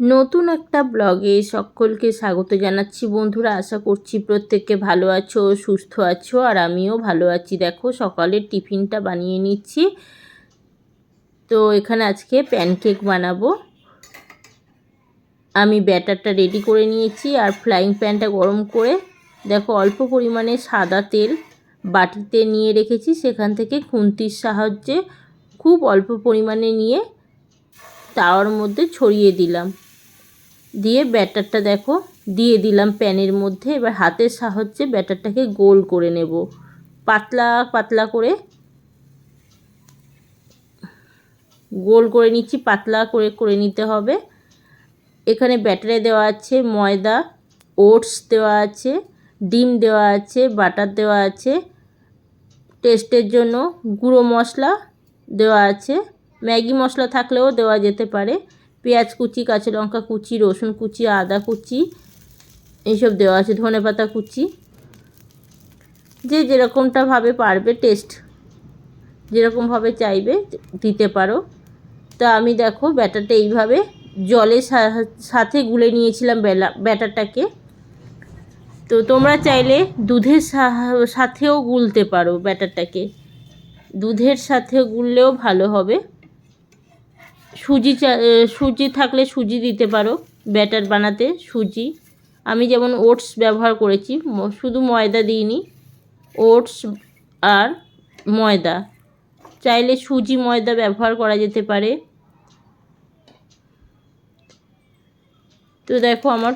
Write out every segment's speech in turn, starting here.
নতুন একটা ব্লগে সকলকে স্বাগত জানাচ্ছি বন্ধুরা। আশা করছি প্রত্যেককে ভালো আছো, সুস্থ আছো, আর আমিও ভালো আছি। দেখো, সকালের টিফিনটা বানিয়ে নিচ্ছি। তো এখানে আজকে প্যানকেক বানাবো। আমি ব্যাটারটা রেডি করে নিয়েছি আর ফ্রাইং প্যানটা গরম করে, দেখো, অল্প পরিমাণে সাদা তেল বাটিতে নিয়ে রেখেছি। সেখান থেকে খুন্তির সাহায্যে খুব অল্প পরিমাণে নিয়ে তাওয়ার মধ্যে ছড়িয়ে দিলাম। দিয়ে ব্যাটারটা দেখো, দিয়ে দিলাম প্যানের মধ্যে। এবার হাতের সাহায্যে ব্যাটারটাকে গোল করে নেব। পাতলা পাতলা করে। গোল করে নিচ্ছি, পাতলা করে করে নিতে হবে। এখানে ব্যাটারে দেওয়া আছে ময়দা, ওটস দেওয়া আছে, ডিম দেওয়া আছে, বাটার দেওয়া আছে। টেস্টের জন্য গুঁড়ো মশলা দেওয়া আছে। ম্যাগি মশলা থাকলেও দেওয়া যেতে পারে। পেঁয়াজ কুচি, কাঁচা লঙ্কা কুচি, রসুন কুচি, আদা কুচি, এইসব দেওয়া আছে, ধনে পাতা কুচি। যে যেরকমটা ভাবে পারবে টেস্ট যেরকমভাবে চাইবে, দিতে পারো। তা আমি দেখো ব্যাটারটা এইভাবে জলের সাথে গুলে নিয়েছিলাম বেলা, ব্যাটারটাকে। তো তোমরা চাইলে দুধের সাথেও গুলতে পারো ব্যাটারটাকে। দুধের সাথে গুললেও ভালো হবে। সুজি সুজি থাকলে সুজি দিতে পারো, ব্যাটার বানাতে সুজি। আমি যেমন ওটস ব্যবহার করেছি শুধু ময়দা দিইনি, ওটস আর ময়দা। চাইলে সুজি ময়দা ব্যবহার করা যেতে পারে। তো দেখো আমার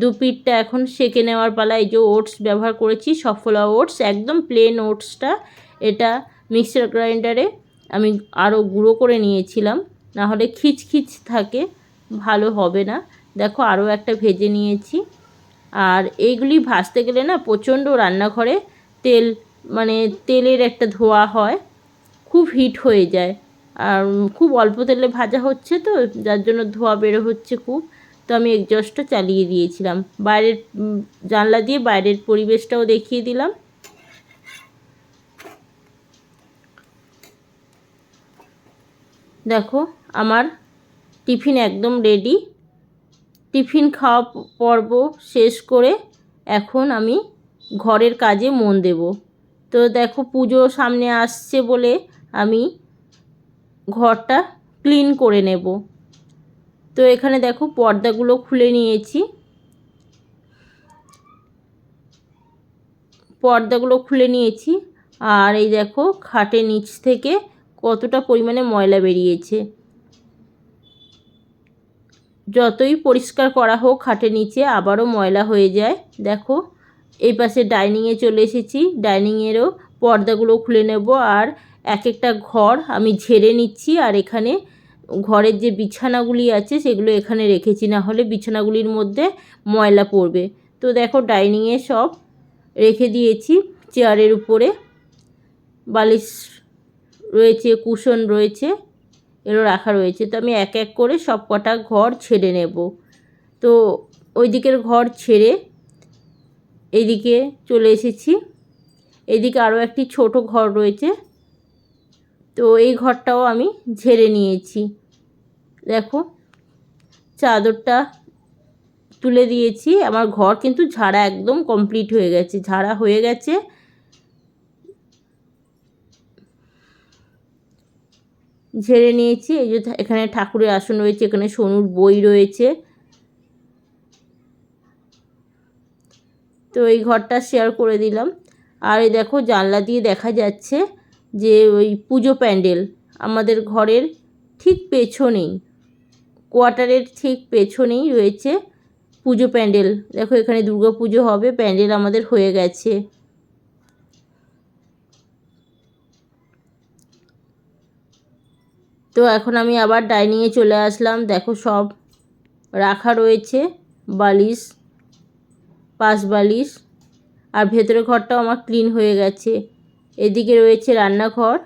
দু পিঠটা এখন সেকে নেওয়ার পালা, এই যে ওটস ব্যবহার করেছি, সফলা ওটস, একদম প্লেন ওটসটা। এটা মিক্সার গ্রাইন্ডারে আমি আরও গুঁড়ো করে নিয়েছিলাম। নাহলে খিচখিচ থাকে, ভালো হবে না। দেখো আরও একটা ভেজে নিয়েছি। আর এইগুলি ভাজতে গেলে না প্রচণ্ড রান্নাঘরে তেল মানে তেলের একটা ধোয়া হয়, খুব হিট হয়ে যায়। আর খুব অল্প তেলে ভাজা হচ্ছে তো, যার জন্য ধোয়া বেরো হচ্ছে খুব। তো আমি এগজস্টটা চালিয়ে দিয়েছিলাম। বাইরের জানলা দিয়ে বাইরের পরিবেশটাও দেখিয়ে দিলাম। দেখো আমার টিফিন একদম রেডি টিফিন খাওয়া পর্ব শেষ করে এখন আমি ঘরের কাজে মন দেব। তো দেখো পুজো সামনে আসছে বলে আমি ঘরটা ক্লিন করে নেব। তো এখানে দেখো পর্দাগুলো খুলে নিয়েছি। পর্দাগুলো খুলে নিয়েছি। আর এই দেখো খাটের নিচ থেকে কতটা পরিমাণে ময়লা বেরিয়েছে। যতই পরিষ্কার করা হোক, খাটের নিচে আবারও ময়লা হয়ে যায়। দেখো, এই পাশে ডাইনিংয়ে চলে এসেছি। ডাইনিংয়েরও পর্দাগুলো খুলে নেব আর এক একটা ঘর আমি ঝেড়ে নিচ্ছি আর এখানে ঘরের যে বিছানাগুলি আছে, সেগুলো এখানে রেখেছি। না হলে বিছানাগুলির মধ্যে ময়লা পড়বে। তো দেখো, ডাইনিংয়ে সব রেখে দিয়েছি চেয়ারের উপরে। বালিশ রয়েছে, কুশন রয়েছে। এরও রাখা রয়েছে। তো আমি এক এক করে সব কটা ঘর ছেড়ে নেব। তো ওই দিকের ঘর ছেড়ে এদিকে চলে এসেছি। এদিকে আরও একটি ছোট ঘর রয়েছে। তো এই ঘরটাও আমি ঝেড়ে নিয়েছি। দেখো, চাদরটা তুলে দিয়েছি। আমার ঘর কিন্তু ঝাড়া একদম কমপ্লিট হয়ে গেছে। ঝাড়া হয়ে গেছে। ঝেড়ে নিয়েছি, এই যে এখানে ঠাকুরের আসন রয়েছে, এখানে সোনুর বই রয়েছে। তো এই ঘরটা শেয়ার করে দিলাম। আর এই দেখো, জানলা দিয়ে দেখা যাচ্ছে যে ওই পুজো প্যান্ডেল আমাদের ঘরের ঠিক পেছনেই, কোয়ার্টারের ঠিক পেছনেই রয়েছে পুজো প্যান্ডেল। দেখো এখানে দুর্গা পুজো হবে, প্যান্ডেল আমাদের হয়ে গেছে। তো এখন আমি আবার ডাইনিংয়ে চলে আসলাম। দেখো সব রাখা রয়েছে, বালিশ, পাশ বালিশ, আর ভেতরের ঘরটাও আমার ক্লিন হয়ে গেছে। এদিকে রয়েছে রান্নাঘর।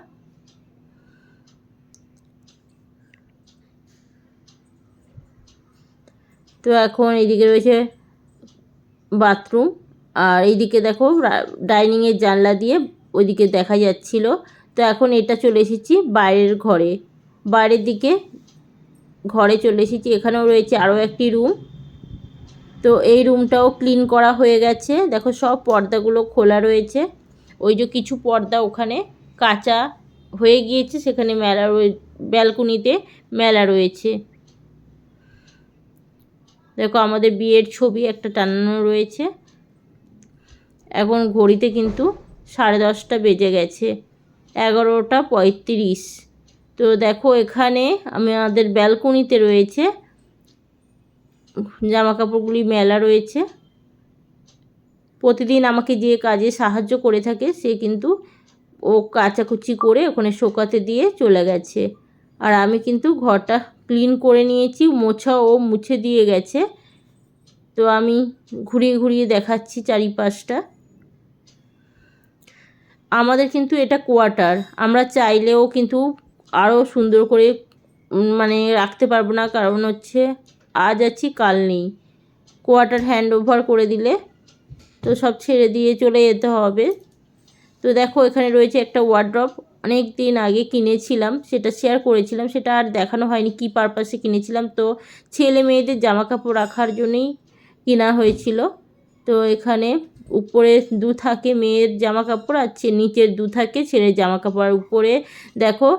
তো এখন এইদিকে রয়েছে বাথরুম আর এইদিকে দেখো ডাইনিংয়ের জানলা দিয়ে ওইদিকে দেখা যাচ্ছিল। তো এখন এটা চলে এসেছি বাইরের ঘরে। বাইরের দিকে ঘরে চলে এসেছি। এখানেও রয়েছে আরও একটি রুম। তো এই রুমটাও ক্লিন করা হয়ে গেছে। দেখো সব পর্দাগুলো খোলা রয়েছে। ওই যে কিছু পর্দা ওখানে কাঁচা হয়ে গিয়েছে। সেখানে মেলা রয়ে, ব্যালকনিতে মেলা রয়েছে। দেখো আমাদের বিয়ের ছবি একটা টানানো রয়েছে। এখন ঘড়িতে কিন্তু সাড়ে দশটা বেজে গেছে। এগারোটা পঁয়ত্রিশ। তো দেখো এখানে আমাদের ব্যালকনিতে রয়েছে জামা কাপড়গুলি মেলা রয়েছে। প্রতিদিন আমাকে যে কাজে সাহায্য করে থাকে, সে কিন্তু ও কাচাকুচি করে ওখানে শোকাতে দিয়ে চলে গেছে। আর আমি কিন্তু ঘরটা ক্লিন করে নিয়েছি মোছা ও মুছে দিয়ে গেছে। তো আমি ঘুরিয়ে ঘুরিয়ে দেখাচ্ছি চারিপাশটা। আমাদের কিন্তু এটা কোয়ার্টার, আমরা চাইলেও কিন্তু আরও সুন্দর করে মানে রাখতে পারব না। কারণ হচ্ছে আজ আছি, কাল নেই। কোয়ার্টার হ্যান্ড ওভার করে দিলে তো সব ছেড়ে দিয়ে চলে যেতে হবে। তো দেখো, এখানে রয়েছে একটা ওয়ার্ড্রপ অনেক দিন আগে কিনেছিলাম, সেটা শেয়ার করেছিলাম, সেটা আর দেখানো হয়নি কি পারপাসে কিনেছিলাম। তো ছেলে মেয়েদের জামা কাপড় রাখার জন্যই কেনা হয়েছিল। তো এখানে উপরে দু থাকে মেয়ের জামা কাপড় আর নিচের দু থাকে ছেলের জামা কাপড় আর উপরে দেখো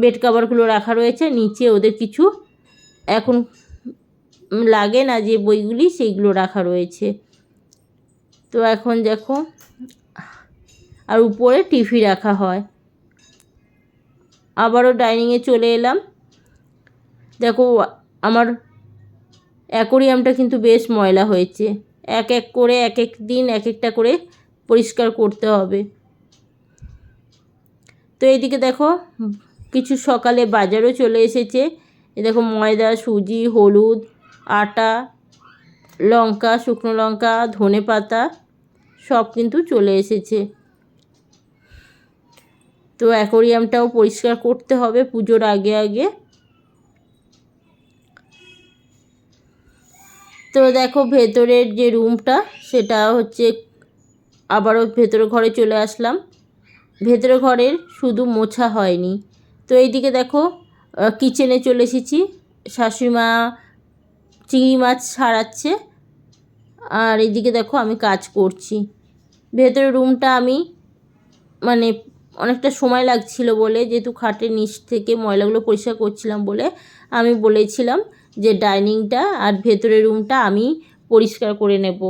বেড কাভারগুলো রাখা রয়েছে, নিচে ওদের কিছু এখন লাগে না যে বইগুলি, সেইগুলো রাখা রয়েছে। তো এখন দেখো, আর উপরে টিভি রাখা হয়। আবারও ডাইনিংয়ে চলে এলাম। দেখো, আমার অ্যাকোরিয়ামটা কিন্তু বেশ ময়লা হয়েছে। এক এক করে, এক এক দিন, এক একটা করে পরিষ্কার করতে হবে। তো এইদিকে দেখো কিছু সকালে বাজারও চলে এসেছে। এ দেখো ময়দা, সুজি, হলুদ, আটা, লঙ্কা, শুকনো লঙ্কা, ধনে পাতা, সব কিন্তু চলে এসেছে। তো অ্যাকোরিয়ামটাও পরিষ্কার করতে হবে পুজোর আগে আগে। তো দেখো ভেতরের যে রুমটা, সেটা হচ্ছে আবারও ভেতরে ঘরে চলে আসলাম। ভেতরে ঘরের শুধু মোছা হয়নি। তো এইদিকে দেখো কিচেনে চলে এসেছি। শাশুড়িমা চিংড়ি মাছ ছাড়াচ্ছে। আর এইদিকে দেখো আমি কাজ করছি। ভেতরের রুমটা আমি মানে অনেকটা সময় লাগছিল বলে, যেহেতু খাটের নিচ থেকে ময়লাগুলো পরিষ্কার করছিলাম বলে আমি বলেছিলাম যে ডাইনিংটা আর ভেতরের রুমটা আমি পরিষ্কার করে নেব।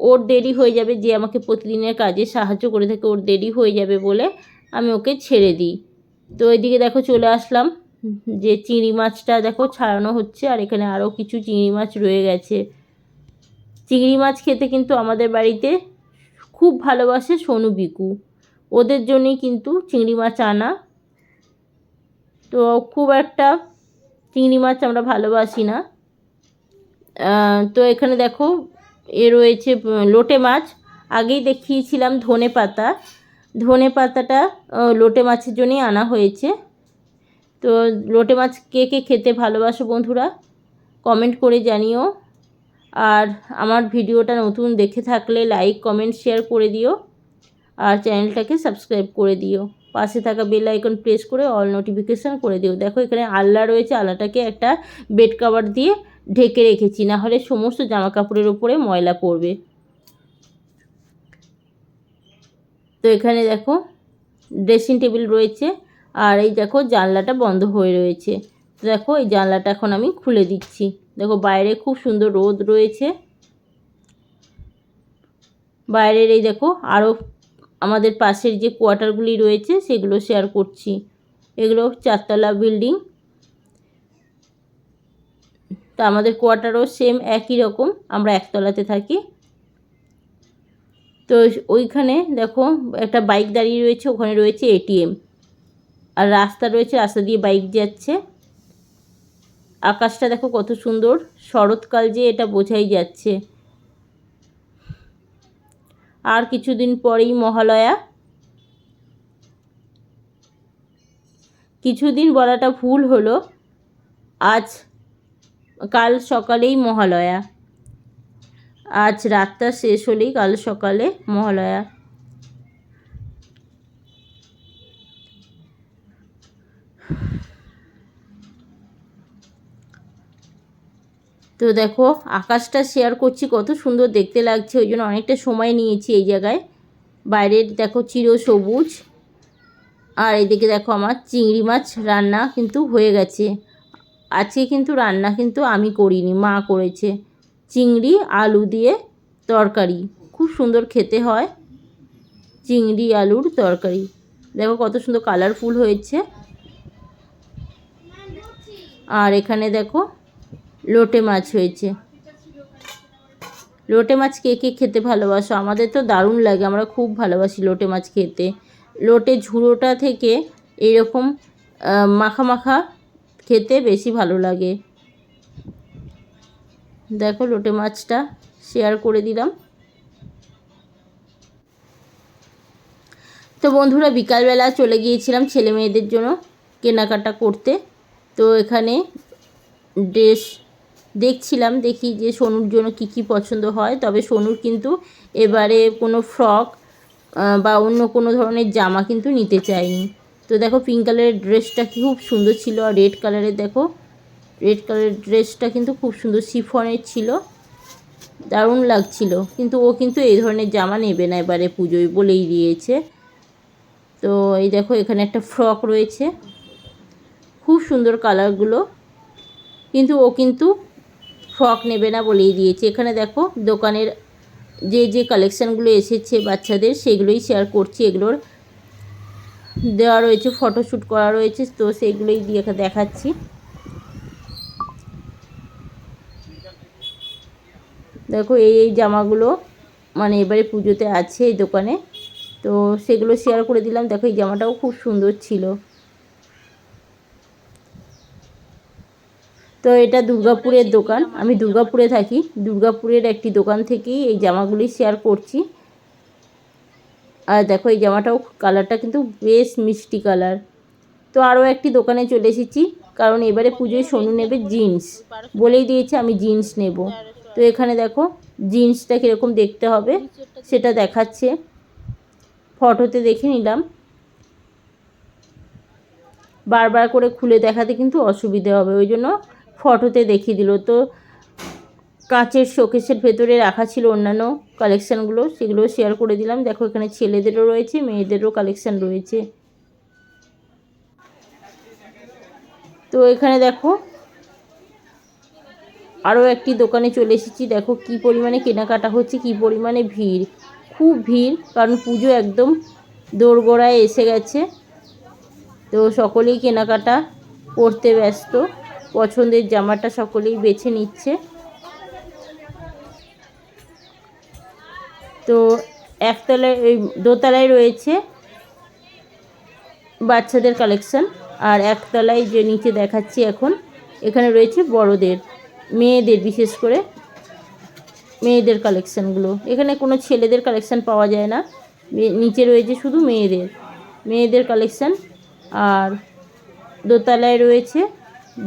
ওর দেরি হয়ে যাবে, যে আমাকে প্রতিদিনের কাজে সাহায্য করে থাকে, ওর দেরি হয়ে যাবে বলে আমি ওকে ছেড়ে দিই। তো ওইদিকে দেখো চলে আসলাম, যে চিংড়ি মাছটা দেখো ছাড়ানো হচ্ছে, আর এখানে আরও কিছু চিংড়ি মাছ রয়ে গেছে। চিংড়ি মাছ খেতে কিন্তু আমাদের বাড়িতে খুব ভালোবাসে সোনু বিকু। ওদের জন্যই কিন্তু চিংড়ি মাছ আনা। তো খুব একটা চিংড়ি মাছ আমরা ভালোবাসি না। তো এখানে দেখো এ রয়েছে লোটে মাছ। আগেই দেখিয়েছিলাম ধনে পাতা। ধনে পাতাটা লোটে মাছের জন্যই আনা হয়েছে। তো লোটে মাছ কে কে খেতে ভালোবাসো বন্ধুরা কমেন্ট করে জানিও। আর আমার ভিডিওটা নতুন দেখে থাকলে লাইক কমেন্ট শেয়ার করে দিও। আর চ্যানেলটাকে সাবস্ক্রাইব করে দিও। পাশে থাকা বেল আইকন প্রেস করে অল নোটিফিকেশান করে দিও। দেখো এখানে আল্লা রয়েছে আল্লাটাকে একটা বেড কাভার দিয়ে ঢেকে রেখেছি না হলে সমস্ত জামা কাপড়ের উপরে ময়লা পড়বে তো এখানে দেখো ড্রেসিং টেবিল রয়েছে আর এই দেখো জানলাটা বন্ধ হয়ে রয়েছে। তো দেখো এই জানলাটা এখন আমি খুলে দিচ্ছি। দেখো বাইরে খুব সুন্দর রোদ রয়েছে। বাইরের এই দেখো আরও আমাদের পাশের যে কোয়ার্টারগুলি রয়েছে সেগুলো শেয়ার করছি। এগুলো চারতলা বিল্ডিং তা আমাদের কোয়ার্টারও সেম একই রকম, আমরা একতলাতে থাকি। তো ওইখানে দেখো একটা বাইক দাঁড়িয়ে রয়েছে, ওখানে রয়েছে এটিএম আর রাস্তা রয়েছে, রাস্তা দিয়ে বাইক যাচ্ছে। আকাশটা দেখো কত সুন্দর, শরৎকাল যে এটা বোঝাই যাচ্ছে। আর কিছুদিন পরেই মহালয়া। কিছুদিন বলাটা ভুল হলো, আজ, কাল সকালেই মহালয়া। আজ রাতটা শেষ হলেই কাল সকালে মহালয়া। তো দেখো, আকাশটা শেয়ার করছি, কত সুন্দর দেখতে লাগছে, ওই জন্য অনেকটা সময় নিয়েছি এই জায়গায়। বাইরের দেখো চির সবুজ, আর এদিকে দেখো আমার চিংড়ি মাছ রান্না কিন্তু হয়ে গেছে। আজকে কিন্তু রান্না কিন্তু আমি করিনি, মা করেছে। চিংড়ি, আলু দিয়ে তরকারি। খুব সুন্দর খেতে হয় চিংড়ি, আলুর তরকারি। দেখো কত সুন্দর কালারফুল হয়েছে। আর এখানে দেখো লোটে মাছ হয়েছে। লোটে মাছ কে কে খেতে ভালোবাসো? আমাদের তো দারুণ লাগে, আমরা খুব ভালোবাসি লোটে মাছ খেতে। লোটে ঝুড়োটা থেকে এরকম মাখা মাখা খেতে বেশি ভালো লাগে। দেখো লোটে মাছটা শেয়ার করে দিলাম। তো বন্ধুরা, বিকালবেলা চলে গিয়েছিলাম ছেলে মেয়েদের জন্য কেনাকাটা করতে। তো এখানে ড্রেস দেখছিলাম, দেখি যে সোনুর জন্য কি কি পছন্দ হয়। তবে সোনুর কিন্তু এবারে কোনো ফ্রক বা অন্য কোনো ধরনের জামা কিন্তু নিতে চাইনি। তো দেখো পিঙ্ক কালারের ড্রেসটা খুব সুন্দর ছিল, আর রেড কালারের দেখো রেড কালারের ড্রেসটা কিন্তু খুব সুন্দর শিফনের ছিল। দারুণ লাগছিল। কিন্তু ও কিন্তু এই ধরনের জামা নেবে না এবারে পুজোয় বলেই দিয়েছে। তো এই দেখো, এখানে একটা ফ্রক রয়েছে। খুব সুন্দর কালারগুলো কিন্তু ও কিন্তু ফ্রক নেবে না বলেই দিয়েছে। এখানে দেখো, দোকানের যে যে কালেকশানগুলো এসেছে বাচ্চাদের, সেগুলোই শেয়ার করছি। এগুলোর দেওয়া রয়েছে ফটোশ্যুট করা রয়েছে। তো সেগুলোই দিয়ে দেখাচ্ছি। দেখো এই এই জামাগুলো মানে এবারে পুজোতে আছে এই দোকানে। তো সেগুলো শেয়ার করে দিলাম। দেখো এই জামাটাও খুব সুন্দর ছিল। তো এটা দুর্গাপুরের দোকান। আমি দুর্গাপুরে থাকি। দুর্গাপুরের একটি দোকান থেকেই এই জামাগুলি শেয়ার করছি। আর দেখো এই জামাটাও কালারটা কিন্তু বেশ মিষ্টি কালার তো আরও একটি দোকানে চলে এসেছি। কারণ এবারে পুজোয় সোনু নেবে জিন্স বলেই দিয়েছে আমি জিন্স নেব। তো এখানে দেখো জিন্সটা কীরকম দেখতে হবে, সেটা দেখাচ্ছে। ফটোতে দেখে নিলাম। বারবার করে খুলে দেখাতে কিন্তু অসুবিধে হবে, ওই জন্য ফটোতে দেখিয়ে দিল। তো কাঁচের শোকেসের ভেতরে রাখা ছিল অন্যান্য কালেকশানগুলো, সেগুলো শেয়ার করে দিলাম। দেখো এখানে ছেলেদেরও রয়েছে, মেয়েদেরও কালেকশান রয়েছে। তো এখানে দেখো আরও একটি দোকানে চলে এসেছি। দেখো কি পরিমাণে কেনাকাটা হচ্ছে, কি পরিমাণে ভিড়। খুব ভিড়, কারণ পুজো একদম দোরগোড়ায় এসে গেছে। তো সকলেই কেনাকাটা করতে ব্যস্ত। পছন্দের জামাটা সকলেই বেছে নিচ্ছে। তো একতলায় ওই দোতলায় রয়েছে বাচ্চাদের কালেকশন। আর একতলায় যে নিচে দেখাচ্ছি এখন, এখানে রয়েছে বড়দের। মেয়েদের, বিশেষ করে মেয়েদের কালেকশানগুলো এখানে কোনো ছেলেদের কালেকশান পাওয়া যায় না। নিচে রয়েছে শুধু মেয়েদের। মেয়েদের কালেকশান আর দোতলায় রয়েছে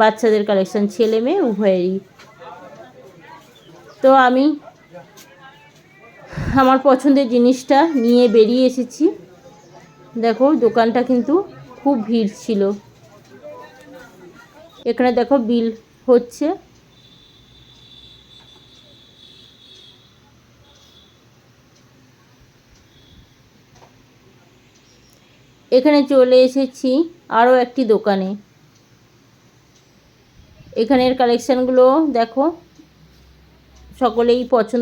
বাচ্চাদের কালেকশান ছেলে মেয়ে, উভয়েরই। তো আমি আমার পছন্দের জিনিসটা নিয়ে বেরিয়ে এসেছি। দেখো, দোকানটা কিন্তু খুব ভিড় ছিল। এখানে দেখো বিল হচ্ছে। এখানে চলে এসেছি আরও একটি দোকানে। এখানের কালেকশানগুলো দেখো সকলেই পছন্দ